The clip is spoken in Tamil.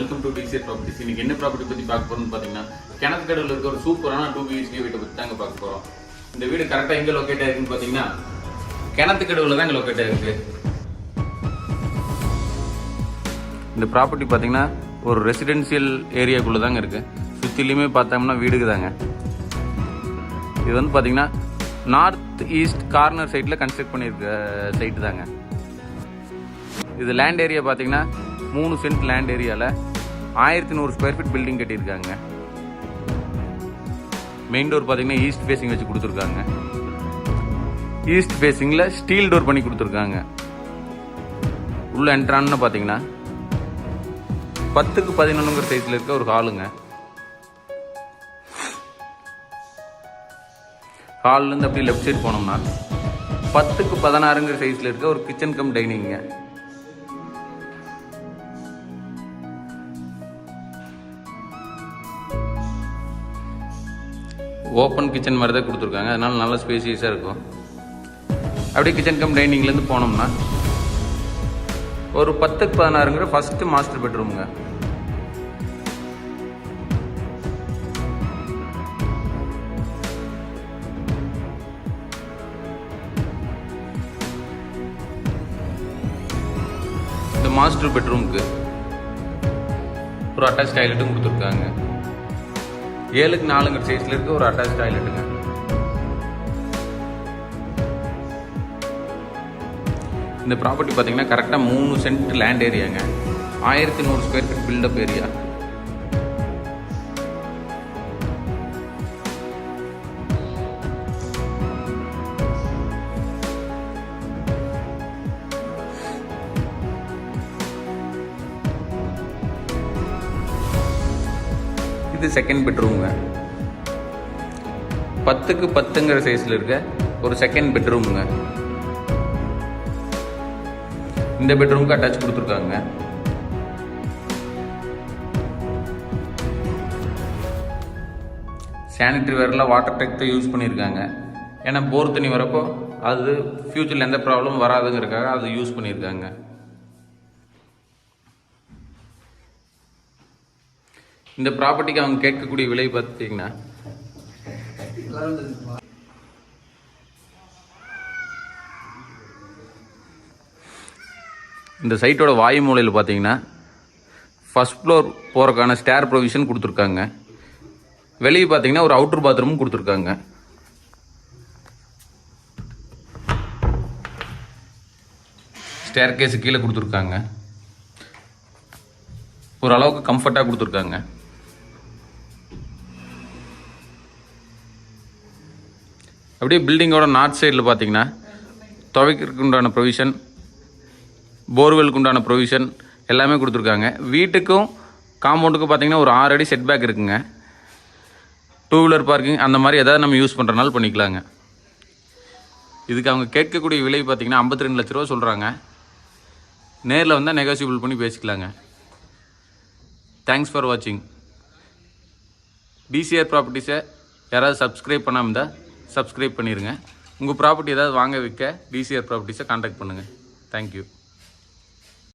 வெல்கம் டு டிசிஆர் ப்ராப்பர்ட்டிஸ் இன்னைக்கு என்ன ப்ராப்பர்ட்டி பத்தி பார்க்க போறோம்னு பாத்தீங்கன்னா கிணத்துக்கடவுல இருக்க ஒரு சூப்பரான டூ பிஹெச்கே வீட்டை பத்தி தாங்க பார்க்க போறோம். இந்த வீடு கரெக்டா எங்க லொக்கேட் ஆயிருக்குன்னு பாத்தீங்கன்னா கிணத்துக்கடவுல தாங்க லொக்கேட் ஆயிருக்கு. இந்த ப்ராப்பர்ட்டி பாத்தீங்கன்னா ஒரு ரெசிடென்சியல் ஏரியாக்குள்ள தாங்க இருக்கு. சுத்திலையுமே பார்த்தோம்னா வீடுக்கு தாங்க. இது வந்து பாத்தீங்கன்னா நார்த் ஈஸ்ட் கார்னர் சைடில் கன்ஸ்ட்ரக்ட் பண்ணியிருக்க சைட்டு தாங்க. இது லேண்ட் ஏரியா பார்த்தீங்கன்னா மூணு சென்ட் லேண்ட் ஏரியாவில் ஆயிரத்தி நூறு ஸ்கொயர் ஃபீட் பில்டிங் கட்டியிருக்காங்க. மெயின் டோர் பார்த்தீங்கன்னா ஈஸ்ட் ஃபேஸிங் வச்சு கொடுத்துருக்காங்க. ஈஸ்ட் ஃபேஸிங்கில் ஸ்டீல் டோர் பண்ணி கொடுத்துருக்காங்க. உள்ள என்ட்ரான்னு பார்த்தீங்கன்னா பத்துக்கு பதினொன்றுங்கிற சைஸில் இருக்க ஒரு ஹாலுங்க ஹால்லேருந்து அப்படியே லெஃப்ட் சைடு போனோம்னா பத்துக்கு பதினாறுங்கிற சைஸில் இருக்க ஒரு கிச்சன் கம் டைனிங்க ஓப்பன் கிச்சன் மாதிரி தான் கொடுத்துருக்காங்க. அதனால் நல்ல ஸ்பேசியஸாக இருக்கும். அப்படியே கிச்சன் கம் டைனிங்லேருந்து போனோம்னா ஒரு பத்துக்கு பதினாறுங்கிற ஃபஸ்ட்டு மாஸ்டர் பெட்ரூமுங்க இந்த மாஸ்டர் பெட்ரூமுக்கு ஒரு அட்டாச் டாய்லெட்டும் கொடுத்துருக்காங்க. ஏழுக்கு நாலுங்கிற சைஸ்ல இருக்க ஒரு அட்டாச் டாய்லெட்டுங்க இந்த ப்ராப்பர்ட்டி பார்த்தீங்கன்னா கரெக்டாக மூணு சென்ட் லேண்ட் ஏரியாங்க ஆயிரத்தி நூறு square feet built up area இது செகண்ட் பெட்ரூமுங்க பத்துக்கு பத்துங்கிற சைஸில் இருக்க ஒரு செகண்ட் பெட்ரூமுங்க இந்த பெட்ரூமுக்கு அட்டாச் கொடுத்துருக்காங்க. சானிட்ரி வேரில் வாட்டர் டெக் தான் யூஸ் பண்ணியிருக்காங்க. ஏன்னா போர் தண்ணி வரப்போ அது ஃப்யூச்சரில் எந்த ப்ராப்ளமும் வராதுங்கிறதுக்காக அது யூஸ் பண்ணியிருக்காங்க. இந்த ப்ராப்பர்ட்டிக்கு அவங்க கேட்கக்கூடிய விலை பார்த்தீங்கன்னா இந்த சைட்டோட வாயு மூலையில் பார்த்தீங்கன்னா ஃபஸ்ட் ஃப்ளோர் போகிறக்கான ஸ்டேர் ப்ரொவிஷன் கொடுத்துருக்காங்க. வெளியே பார்த்தீங்கன்னா ஒரு அவுட்டர் பாத்ரூமும் கொடுத்துருக்காங்க. ஸ்டேர் கேஸு கீழே கொடுத்துருக்காங்க. ஓரளவுக்கு கம்ஃபர்ட்டாக கொடுத்துருக்காங்க. அப்படியே பில்டிங்கோட நார்த் சைடில் பார்த்தீங்கன்னா துவைக்கிறதுக்கு உண்டான ப்ரொவிஷன் போர்வெலுக்கு உண்டான ப்ரொவிஷன் எல்லாமே கொடுத்துருக்காங்க. வீட்டுக்கும் காம்பவுண்டுக்கும் பார்த்தீங்கன்னா ஒரு ஆறு அடி செட் பேக் இருக்குங்க. டூ வீலர் பார்க்கிங் அந்த மாதிரி எதாவது நம்ம யூஸ் பண்ணுறனால பண்ணிக்கலாங்க. இதுக்கு அவங்க கேட்கக்கூடிய விலை பார்த்தீங்கன்னா ஐம்பத்தி ரெண்டு லட்ச ரூபா சொல்கிறாங்க நேரில் வந்தால் நெகோசியபிள் பண்ணி பேசிக்கலாங்க. தேங்க்ஸ் ஃபார் வாட்சிங் டிசிஆர் ப்ராப்பர்ட்டிஸை யாராவது சப்ஸ்கிரைப் பண்ணாமல் இருந்தால் சப்ஸ்கிரைப் பண்ணிடுங்க உங்கள் ப்ராப்பர்ட்டி ஏதாவது வாங்க விற்க டிசிஆர் ப்ராப்பர்ட்டிஸை காண்டாக்ட் பண்ணுங்கள் தேங்க்யூ